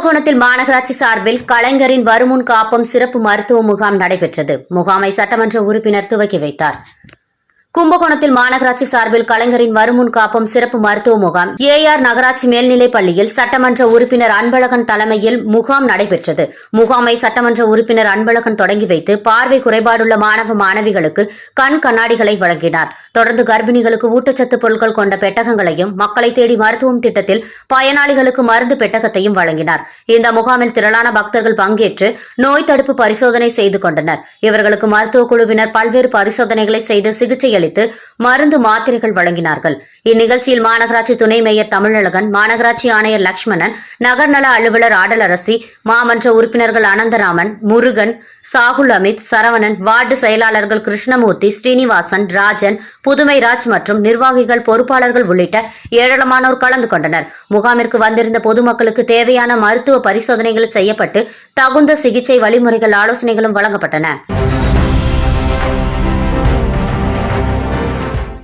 கும்பகோணத்தில் மாநகராட்சி சார்பில் கலைஞரின் வருமுன் காப்பம் சிறப்பு மருத்துவ முகாம் நடைபெற்றது. முகாமை சட்டமன்ற உறுப்பினர் துவக்கி வைத்தார். கும்பகோணத்தில் மாநகராட்சி சார்பில் கலைஞரின் வருமுன் காப்பம் சிறப்பு மருத்துவ முகாம். ஏ ஆர் நகராட்சி மேல்நிலைப் பள்ளியில் சட்டமன்ற உறுப்பினர் அன்பழகன் தலைமையில் முகாம் நடைபெற்றது. முகாமை சட்டமன்ற உறுப்பினர் அன்பழகன் தொடங்கி வைத்து பார்வை குறைபாடுள்ள மாணவ மாணவிகளுக்கு கண் கண்ணாடிகளை வழங்கினார். தொடர்ந்து கர்ப்பிணிகளுக்கு ஊட்டச்சத்து பொருட்கள் கொண்ட பெட்டகங்களையும் மக்களை தேடி மருத்துவம் திட்டத்தில் பயனாளிகளுக்கு மருந்து பெட்டகத்தையும் வழங்கினார். இந்த முகாமில் திரளான பக்தர்கள் பங்கேற்று நோய் தடுப்பு பரிசோதனை செய்து கொண்டனர். இவர்களுக்கு மருத்துவ குழுவினர் பல்வேறு பரிசோதனைகளை செய்து சிகிச்சை அளித்து மருந்து மாத்திரைகள் வழங்கினார்கள். இந்நிகழ்ச்சியில் மாநகராட்சி துணை மேயர் தமிழழகன் மாநகராட்சி ஆணையர் லட்சுமணன் நகர்நல அலுவலர் ஆடலரசி மாமன்ற உறுப்பினர்கள் அனந்தராமன் முருகன் சாகுல் அமித் சரவணன் வார்டு செயலாளர்கள் கிருஷ்ணமூர்த்தி ஸ்ரீனிவாசன் ராஜன் புதுமைராஜ் மற்றும் நிர்வாகிகள் பொறுப்பாளர்கள் உள்ளிட்ட ஏராளமானோர் கலந்து கொண்டனர். முகாமிற்கு வந்திருந்த பொதுமக்களுக்கு தேவையான மருத்துவ பரிசோதனைகள் செய்யப்பட்டு தகுந்த சிகிச்சை வழிமுறைகள் ஆலோசனைகளும் வழங்கப்பட்டன.